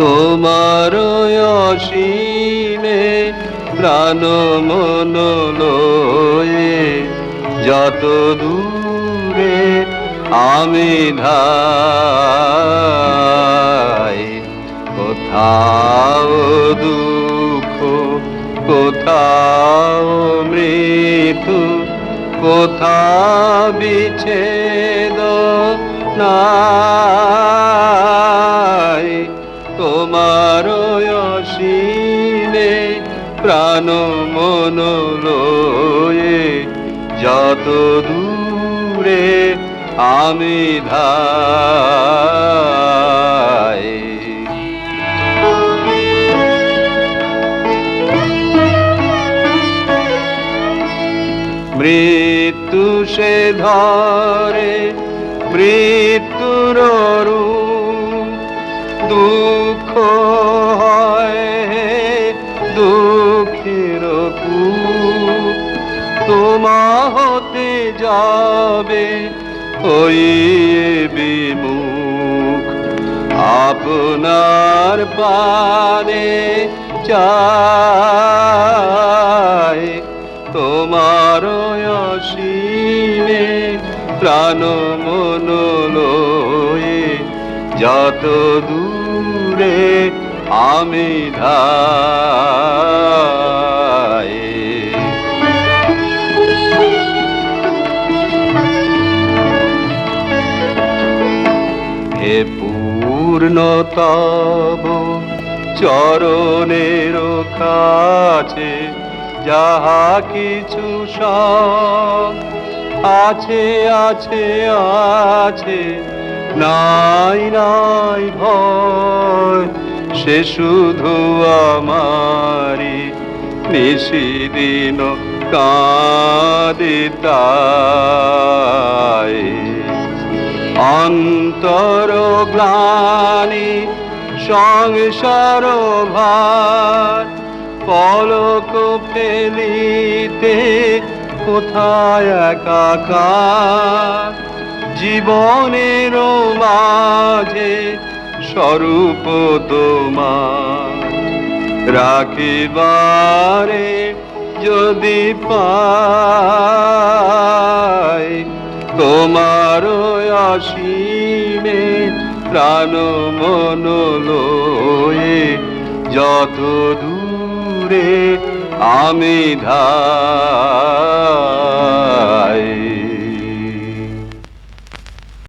তোমার অসীমে প্রাণ মন লয়ে যত দূরে আমি ধাই, কোথাও দুঃখ, কোথাও মৃত্যু, কোথাও বিচ্ছেদ নাই। প্রাণ মন লয়ে যত দূরে আমি ধাই মৃত্যু সে ধরে মৃত্যুর রূপ তোমা হতে যাবে ওই বিমুখ। আপনার পানে চাই তোমার অসীমে প্রাণ মন লয়ে, যত দূরে আমি ধাই পূর্ণতব চরণের কাছে যাহা কিছু আছে আছে আছে, নাই নাই ভয়, সে শুধু আমারি নিশিদিন কাদিতাই অন্তর গ্লানি সংসার ভার পলক ফেলিতে কোথায় একাকার? জীবনের মাঝে স্বরূপ তোমার। রাখিবারে যদি পাই তোমার আসিমে প্রাণ মন লয়ে যত দূরে আমি ধা